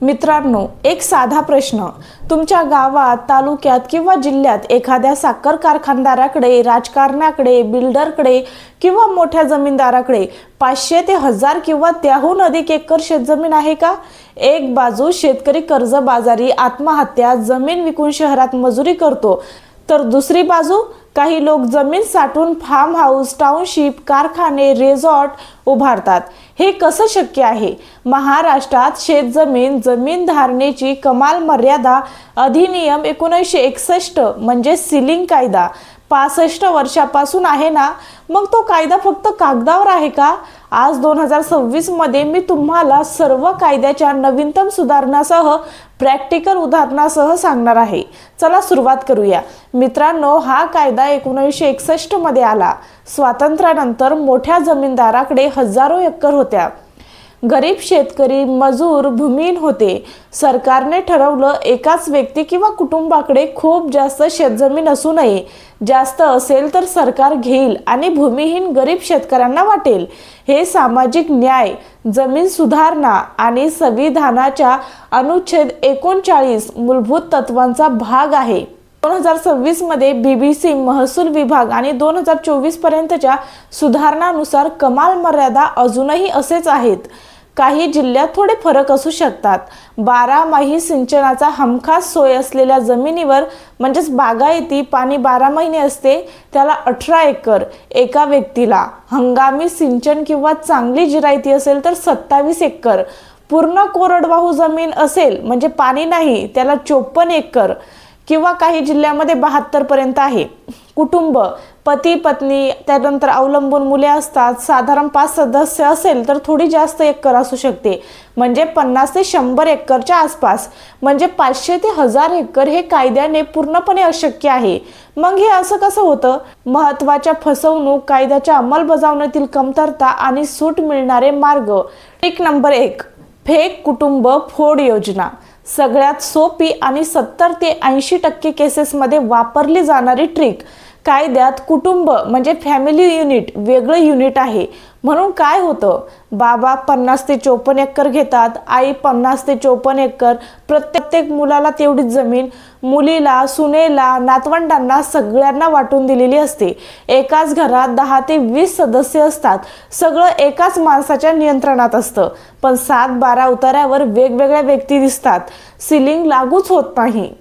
मित्रांनो एक साधा प्रश्न. तुमच्या गावात तालुक्यात किंवा जिल्ह्यात एखाद्या साखर कारखानदाराकडे राजकारणाकडे बिल्डरकडे किंवा मोठ्या जमीनदाराकडे पाचशे ते हजार किंवा त्याहून अधिक एकर शेतजमीन आहे का? एक बाजू शेतकरी कर्जबाजारी आत्महत्या जमीन विकून शहरात मजुरी करतो तर दुसरी बाजू काही लोक जमीन साठवून फार्म हाऊस टाउनशिप कारखाने रिसॉर्ट उभारतात. हे कसं शक्य आहे? महाराष्ट्रात शेतजमीन जमीन धारणेची कमाल मर्यादा अधिनियम एकोणीसशे एकसष्ट म्हणजे सिलिंग कायदा. पासष्ट वर्षापासून आहे ना मग तो कायदा फक्त कागदावर आहे का? आज दोन हजार सव्वीसमध्ये मी तुम्हाला सर्व कायद्याच्या नवीनतम सुधारणासह प्रॅक्टिकल उदाहरणासह सांगणार आहे. चला सुरुवात करूया. मित्रांनो हा कायदा एकोणीसशे एकसष्टमध्ये आला. स्वातंत्र्यानंतर मोठ्या जमीनदाराकडे हजारो एकर होत्या. गरीब शेतकरी मजूर भूमिहीन होते. सरकारने ठरवलं एकाच व्यक्ती किंवा कुटुंबाकडे खूप जास्त शेतजमीन असू नये. जास्त असेल तर सरकार घेईल आणि भूमिहीन गरीब शेतकऱ्यांना वाटेल. हे सामाजिक न्याय जमीन सुधारणा आणि संविधानाच्या अनुच्छेद एकोणचाळीस मूलभूत तत्वांचा भाग आहे. दोन हजार सव्वीसमध्ये बीबीसी महसूल विभाग आणि दोन हजार चोवीस पर्यंतच्या सुधारणानुसार कमाल मर्यादा अजूनही असेच आहेत. काही जिल्ह्यात थोडे फरक असू शकतात. बारामाही सिंचनाचा हमखास सोय असलेल्या जमिनीवर म्हणजेच बागायती पाणी बारा महिने असते त्याला अठरा एकर एका व्यक्तीला. हंगामी सिंचन किंवा चांगली जिरायती असेल तर सत्तावीस एकर. पूर्ण कोरडवाहू जमीन असेल म्हणजे पाणी नाही त्याला चोपन्न एकर. किंवा काही जिल्ह्यामध्ये बहात्तर पर्यंत आहे. कुटुंब पती पत्नी त्यानंतर अवलंबून मुले असतात. साधारण पाच सदस्य असेल तर थोडी जास्त एकर असू शकते. म्हणजे पन्नास ते शंभर एकरच्या आसपास. म्हणजे पाचशे ते हजार एकर हे कायद्याने पूर्णपणे अशक्य आहे. मग हे असं कसं होतं? महत्त्वाच्या फसवणूक कायद्याच्या अंमलबजावणीतील कमतरता आणि सूट मिळणारे मार्ग. टिक नंबर एक फेक कुटुंब फोड योजना. सगळ्यात सोपी आणि सत्तर ते ऐंशी टक्के केसेसमध्ये वापरली जाणारी ट्रिक कायद्यात कुटुंब म्हणजे फॅमिली युनिट वेगळं युनिट आहे. म्हणून काय होतं? बाबा पन्नास ते चोपन्न एकर घेतात आई पन्नास ते चोपन्न एकर. प्रत्येक मुलाला तेवढीच जमीन मुलीला सुनेला नातवंडांना सगळ्यांना वाटून दिलेली असते. एकाच घरात दहा ते वीस सदस्य असतात. सगळं एकाच माणसाच्या नियंत्रणात असतं. पण सात बारा उतार्यावर वेगवेगळ्या व्यक्ती दिसतात. सिलिंग लागूच होत नाही.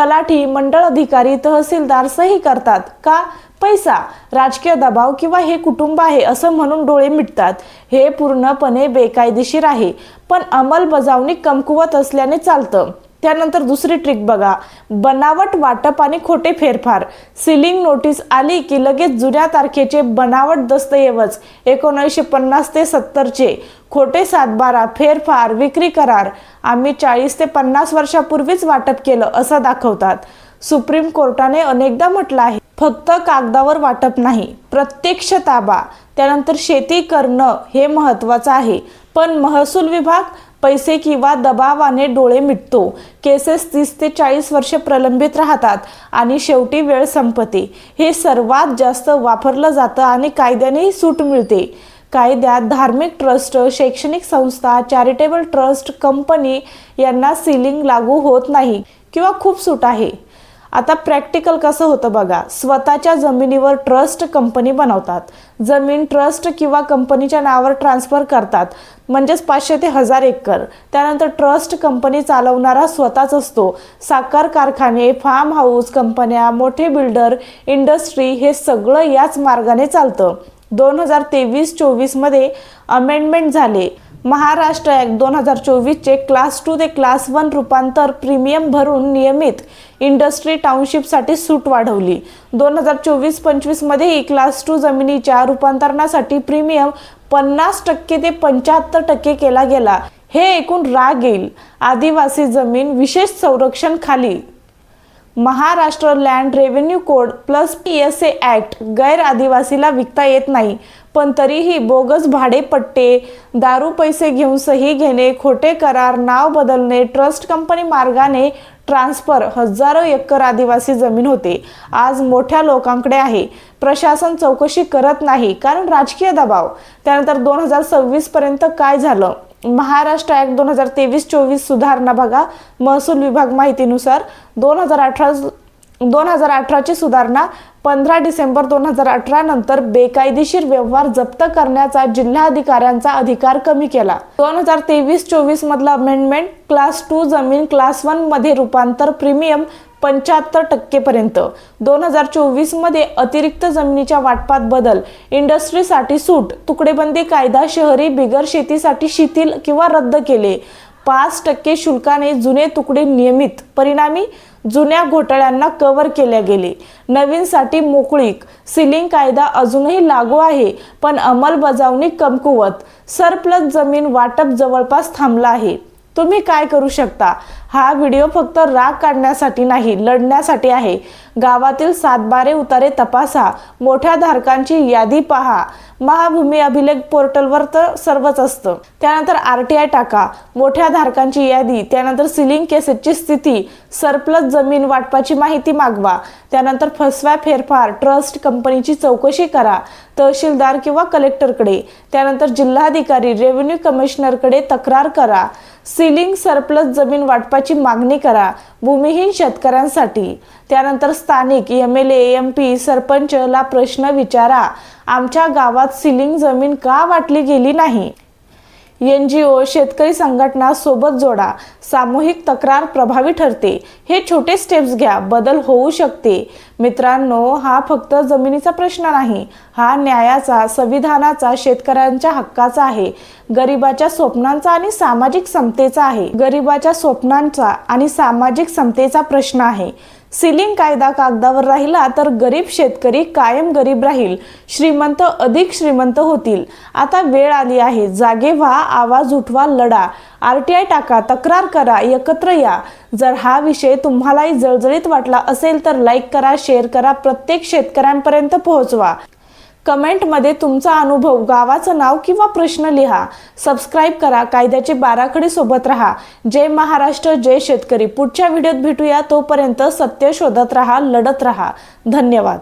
तलाठी मंडळ अधिकारी तहसीलदार सही करतात. का? पैसा राजकीय दबाव किंवा हे कुटुंब आहे असं म्हणून डोळे मिटतात. हे पूर्णपणे बेकायदेशीर आहे. पण अंमलबजावणी कमकुवत असल्याने चालतं. त्यानंतर दुसरी ट्रिक बघा. बनावट वाटप आणि खोटे फेरफार. सिलिंग नोटीस आली की लगेच जुन्या तारखेचे बनावट दस्तऐवज एकोणीसशे पन्नास ते सत्तरचे. खोटे सातबारा फेरफार विक्री करार. आम्ही चाळीस ते पन्नास वर्षापूर्वीच वाटप केलं असं दाखवतात. सुप्रीम कोर्टाने अनेकदा म्हटलं आहे फक्त कागदावर वाटप नाही प्रत्यक्ष ताबा. त्यानंतर शेती करणं हे महत्त्वाचं आहे. पण महसूल विभाग पैसे किंवा दबावाने डोळे मिटतो. केसेस तीस ते चाळीस वर्ष प्रलंबित राहतात आणि शेवटी वेळ संपते. हे सर्वात जास्त वापरलं जातं आणि कायद्यानेही सूट मिळते. कायद्यात धार्मिक ट्रस्ट शैक्षणिक संस्था चॅरिटेबल ट्रस्ट कंपनी यांना सिलिंग लागू होत नाही किंवा खूप सूट आहे. आता प्रॅक्टिकल कसं होतं बघा? स्वतःच्या जमिनीवर ट्रस्ट कंपनी बनवतात. जमीन ट्रस्ट किंवा कंपनीच्या नावावर ट्रान्सफर करतात. म्हणजेच पाचशे ते हजार एकर. त्यानंतर ट्रस्ट कंपनी चालवणारा स्वतःच असतो. साखर कारखाने फार्म हाऊस कंपन्या मोठे बिल्डर इंडस्ट्री हे सगळं याच मार्गाने चालतं. दोन हजार तेवीस चोवीसमध्ये अमेंडमेंट झाले. महाराष्ट्र ॲक्ट दोन हजार चोवीसचे क्लास टू ते क्लास वन रूपांतर प्रीमियम भरून नियमित इंडस्ट्री टाउनशिपसाठी सूट वाढवली. दोन हजार चोवीस पंचवीसमध्येही क्लास टू जमिनीच्या रूपांतरणासाठी प्रीमियम पन्नास टक्के ते पंच्याहत्तर टक्के केला गेला. हे ऐकून राग येईल. आदिवासी जमीन विशेष संरक्षण खाली. Maharashtra land revenue code plus P S A act गैर आदिवासीला विकता येत नाही. पण तरीही बोगस भाडेपट्टे दारू पैसे घेऊन सही घेणे खोटे करार नाव बदलणे ट्रस्ट कंपनी मार्गाने ट्रान्सफर हजारो एकर आदिवासी जमीन होते. आज मोठ्या लोकांकडे आहे. प्रशासन चौकशी करत नाही कारण राजकीय दबाव. त्यानंतर दोन हजार सव्वीस पर्यंत काय झालं? महाराष्ट्र ॲक्ट दोन हजार तेवीस चोवीस सुधारणा बघा. महसूल विभाग माहितीनुसार दोन हजार अठरा दोन हजार अठराची सुधारणा पंधरा डिसेंबर दोन हजार अठरा नंतर बेकायदेशीर व्यवहार जप्त करण्याचा जिल्हाधिकाऱ्यांचा अधिकार कमी केला. दोन हजार तेवीस चोवीस मधला अमेंडमेंट क्लास टू जमीन क्लास वनमध्ये रूपांतर प्रीमियम पंच्याहत्तर टक्केपर्यंत. दोन हजार चोवीसमध्ये अतिरिक्त जमिनीच्या वाटपात बदल इंडस्ट्रीसाठी सूट तुकडेबंदी कायदा शहरी बिगर शेतीसाठी शिथिल किंवा रद्द केले. पाच टक्के शुल्काने जुने तुकडे नियमित परिणामी जुन्या घोटाळ्यांना कव्हर केल्या गेले. नवीनसाठी मोकळीक सिलिंग कायदा अजूनही लागू आहे पण अंमलबजावणी कमकुवत. सरप्लस जमीन वाटप जवळपास थांबला आहे. तुम्ही काय करू शकता? हा व्हिडिओ फक्त राग काढण्यासाठी नाही लढण्यासाठी आहे. गावातील सातबारे उतारे तपासा. मोठ्या धारकांची यादी पहा. महाभूमी अभिलेख पोर्टलवर तर सर्वच असतं. त्यानंतर आर टी आय टाका. मोठ्या धारकांची यादी त्यानंतर सिलिंग केसेसची स्थिती सरप्लस जमीन वाटपाची माहिती मागवा. त्यानंतर फसव्या फेरफार ट्रस्ट कंपनीची चौकशी करा. तहसीलदार किंवा कलेक्टरकडे. त्यानंतर जिल्हाधिकारी रेव्हेन्यू कमिशनरकडे तक्रार करा. सिलिंग सरप्लस जमीन वाटपाची मागणी करा. भूमिहीन शेतकऱ्यांसाठी. त्यानंतर स्थानिक एम एल एम पी सरपंचला प्रश्न विचारा. आमच्या गावात सिलिंग जमीन का वाटली गेली नाही? एन जी ओ शेतकरी संघटना सोबत जोडा. सामूहिक तक्रार प्रभावी ठरते. हे छोटे स्टेप्स घ्या. बदल होऊ शकते. मित्रांनो हा फक्त जमिनीचा प्रश्न नाही. हा न्यायाचा संविधानाचा शेतकऱ्यांच्या हक्काचा आहे. गरिबाच्या स्वप्नांचा आणि सामाजिक समतेचा आहे. गरिबाच्या स्वप्नांचा आणि सामाजिक समतेचा प्रश्न आहे. सिलिंग कायदा कागदावर राहिला तर गरीब शेतकरी कायम गरीब राहील. श्रीमंत अधिक श्रीमंत होतील. आता वेळ आली आहे. जागे व्हा आवाज उठवा लढा. आर टी आय टाका तक्रार करा एकत्र या. जर हा विषय तुम्हालाही जळजळीत वाटला असेल तर लाईक करा शेअर करा. प्रत्येक शेतकऱ्यांपर्यंत पोहोचवा. कमेंटमध्ये तुमचा अनुभव गावाचं नाव किंवा प्रश्न लिहा. सबस्क्राईब करा कायद्याची बाराखडी सोबत राहा. जय महाराष्ट्र जय शेतकरी. पुढच्या व्हिडिओत भेटूया. तोपर्यंत सत्य शोधत राहा लढत राहा. धन्यवाद.